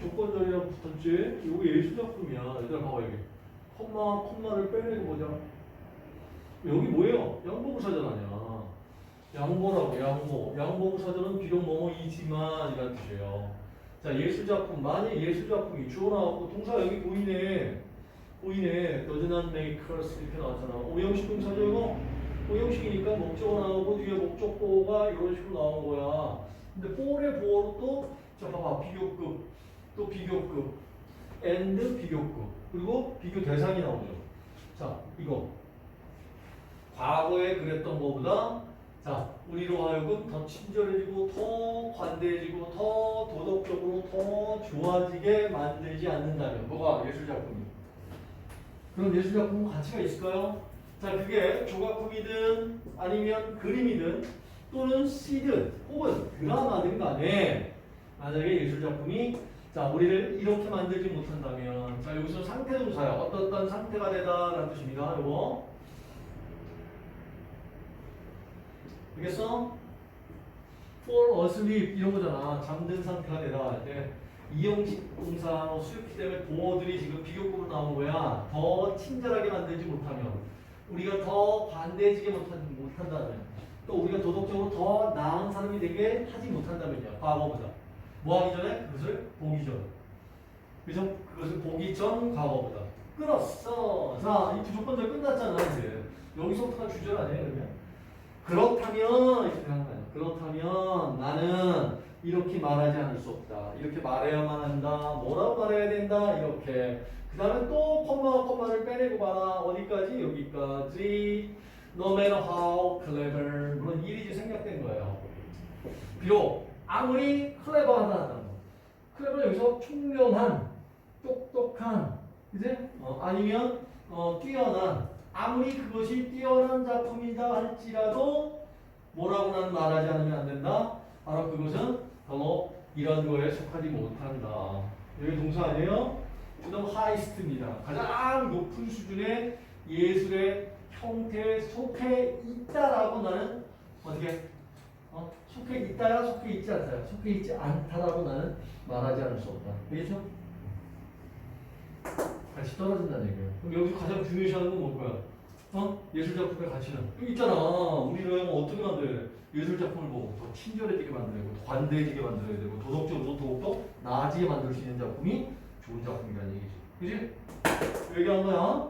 조건절이랑 붙었지? 이거 예술 작품이야. 얘들아 봐봐 여기. 콤마, 콤마를 빼내고 보자. 여기 뭐예요? 양보부사전 아니야. 양보라고 양보. 양보부사전은 비록 뭐뭐이지만 이란 뜻이에요. 자 예술 작품 만약 예술 작품이 주어 나왔고 동사 여기 보이네. Not make us 이렇게 나왔잖아. 오형식 동사죠 이거? 오형식이니까 목적어 나오고 뒤에 목적보가 이런 식으로 나온 거야. 근데 for의 보어로 또, 자, 봐봐. 비교급, 또 비교급, and 비교급, 그리고 비교 대상이 나오죠. 자, 이거. 과거에 그랬던 것보다, 자, 우리로 하여금 더 친절해지고, 더 관대해지고, 더 도덕적으로 더 좋아지게 만들지 않는다면, 뭐가 예술 작품이. 그런 예술작품 가치가 있을까요? 자, 그게 조각품이든 아니면 그림이든 또는 시든 혹은 드라마든 간에 만약에 예술작품이 자 우리를 이렇게 만들지 못한다면 자 여기서 상태동사야 어떤 상태가 되다 라는 뜻입니다. 요거. 알겠어? fall asleep. 이런 거잖아. 잠든 상태가 되다 할 때 이형식 동사 뭐 수요키 때문에 보어들이 지금 비교급으로 나온 거야 더 친절하게 만들지 못하면 우리가 더 관대해지게 못한, 못한다면 또 우리가 도덕적으로 더 나은 사람이 되게 하지 못한다면요. 과거보다. 뭐 하기 전에? 그것을 보기 전. 그죠? 그것을 보기 전 과거보다. 끊었어. 자, 이 조건절 끝났잖아, 이제. 여기서부터가 주절 아니에요, 그러면? 그렇다면, 이렇게 하는 거야. 그렇다면 나는 이렇게 말하지 않을 수 없다. 이렇게 말해야만 한다. 뭐라고 말해야 된다. 이렇게. 그 다음에 또 콤마, 콤마를 빼내고 봐라. 어디까지? 여기까지. No matter how clever. 물론 일이지 생략된 거예요. 비록 아무리 클레버하다. 클레버는 여기서 총명한, 똑똑한, 이제 어, 아니면 어, 뛰어난. 아무리 그것이 뛰어난 작품이다 할지라도 뭐라고 난 말하지 않으면 안 된다. 바로 그것은 바로 이런 거에 속하지 못한다. 여기 동사 아니에요? 그다음 하이스트입니다. 가장 높은 수준의 예술의 형태에 속해 있다라고 나는 어떻게 어? 속해 있다야 속해 있지 않다야 속해 있지 않다라고 나는 말하지 않을 수 없다. 알겠죠? 같이 떨어진다는 얘기예요. 그럼 여기서 가장 중요시하는 건 뭘까요? 어? 예술 작품의 가치는 있잖아. 우리는 어떻게 만들어야 돼? 예술 작품을 보고 더 친절해지게 만들어야 되고 더 관대해지게 만들어야 되고 도덕적으로 더욱더 나아지게 만들 수 있는 작품이 좋은 작품이라는 얘기지. 그지? 얘기한 거야.